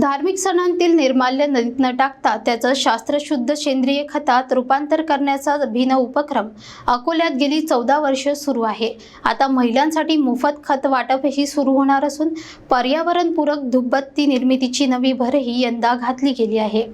धार्मिक सणांतील निर्माल्य नदीत न टाकता त्याचं शास्त्रशुद्ध सेंद्रिय खतात रूपांतर करण्याचा अभिनव उपक्रम अकोल्यात गेली चौदा वर्ष सुरू आहे. आता महिलांसाठी मोफत खत वाटपही सुरू होणार असून पर्यावरणपूरक धूपबत्ती निर्मितीची नवी भरही यंदा घातली गेली आहे.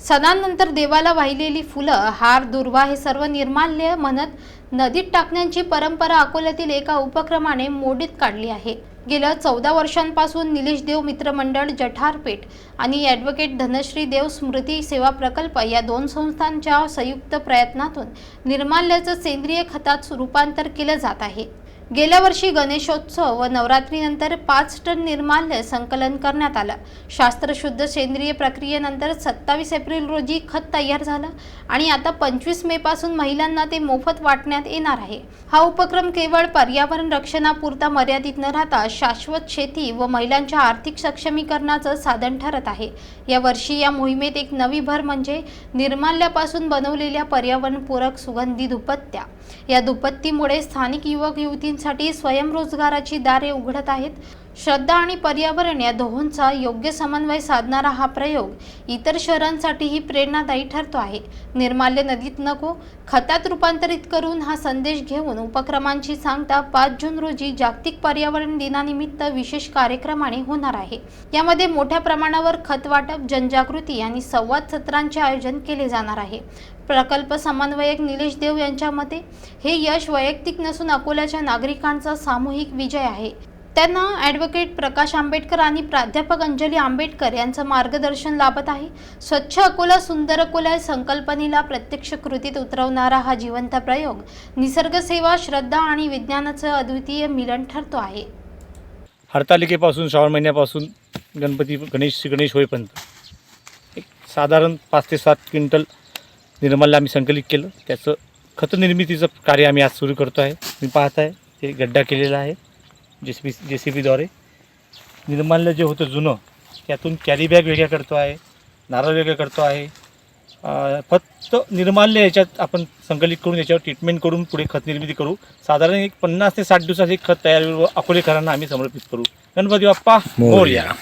सणांनंतर देवाला वाहिलेली फुलं हार दुर्वा हे सर्व निर्माल्य म्हणत नदीत टाकण्याची परंपरा अकोल्यातील एका उपक्रमाने मोडीत काढली आहे. गेल्या चौदा वर्षांपासून निलेश देव मित्रमंडळ जठारपेठ आणि ॲडव्होकेट धनश्री देव स्मृती सेवा प्रकल्प या दोन संस्थांच्या संयुक्त प्रयत्नातून निर्माल्याचं सेंद्रिय खतात रूपांतर केलं जात आहे. गेल्या वर्षी गणेशोत्सव व नवरात्रीनंतर पाच टन निर्माल्य संकलन करण्यात आलं. शास्त्रशुद्ध सेंद्रिय प्रक्रियेनंतर सत्तावीस एप्रिल रोजी खत तयार झालं आणि आता पंचवीस मे पासून महिलांना ते मोफत वाटण्यात येणार आहे. हा उपक्रम केवळ पर्यावरण रक्षणापुरता मर्यादित न राहता शाश्वत शेती व महिलांच्या आर्थिक सक्षमीकरणाचं साधन ठरत आहे. या वर्षी या मोहिमेत एक नवी भर म्हणजे निर्माल्यापासून बनवलेल्या पर्यावरणपूरक सुगंधी दुपत्त्या या दुपत्तीमुळे स्थानिक युवक मुलींसाठी स्वयंरोजगाराची दारे उघडत आहेत. श्रद्धा आणि पर्यावरण या दोहोंचा योग्य समन्वय साधणारा हा प्रयोग इतर शहरांसाठीही प्रेरणादायी ठरतो आहे. निर्माल्य नदीत नको खतात रूपांतरित करून हा संदेश घेऊन उपक्रमांची सांगता पाच जून रोजी जागतिक पर्यावरण दिनानिमित्त विशेष कार्यक्रमाने होणार आहे. यामध्ये मोठ्या प्रमाणावर खत वाटप जनजागृती आणि संवाद सत्रांचे आयोजन केले जाणार आहे. प्रकल्प समन्वयक निलेश देव यांच्या मते हे यश वैयक्तिक नसून अकोल्याच्या नागरिकांचा सामूहिक विजय आहे. त्यांना ॲडव्होकेट प्रकाश आंबेडकर आणि प्राध्यापक अंजली आंबेडकर यांचं मार्गदर्शन लाभत आहे. स्वच्छ अकोला सुंदर अकोला या संकल्पनेला प्रत्यक्ष कृतीत उतरवणारा हा जिवंत प्रयोग निसर्गसेवा श्रद्धा आणि विज्ञानाचं अद्वितीय मिलन ठरतो आहे. हरतालिकेपासून श्रावण महिन्यापासून गणपती गणेश गणेश होईपर्यंत एक साधारण पाच ते सात क्विंटल निर्माल्य आम्ही संकलित केलं. त्याचं खतनिर्मितीचं कार्य आम्ही आज सुरू करतो आहे. मी पाहत आहे ते गड्डा केलेला आहे. जे सी बी जे सी बीद्वारे निर्माल्य जे होतं जुनं त्यातून कॅरी बॅग वेगळ्या करतो आहे नारळ वेगळं करतो आहे. फक्त निर्माल्य याच्यात आपण संकलित करून याच्यावर ट्रीटमेंट करून पुढे खत निर्मिती करू. साधारण एक पन्नास ते साठ दिवसात एक खत तयार व अकोलेकरांना आम्ही समर्पित करू. गणपती बाप्पा मोर्या.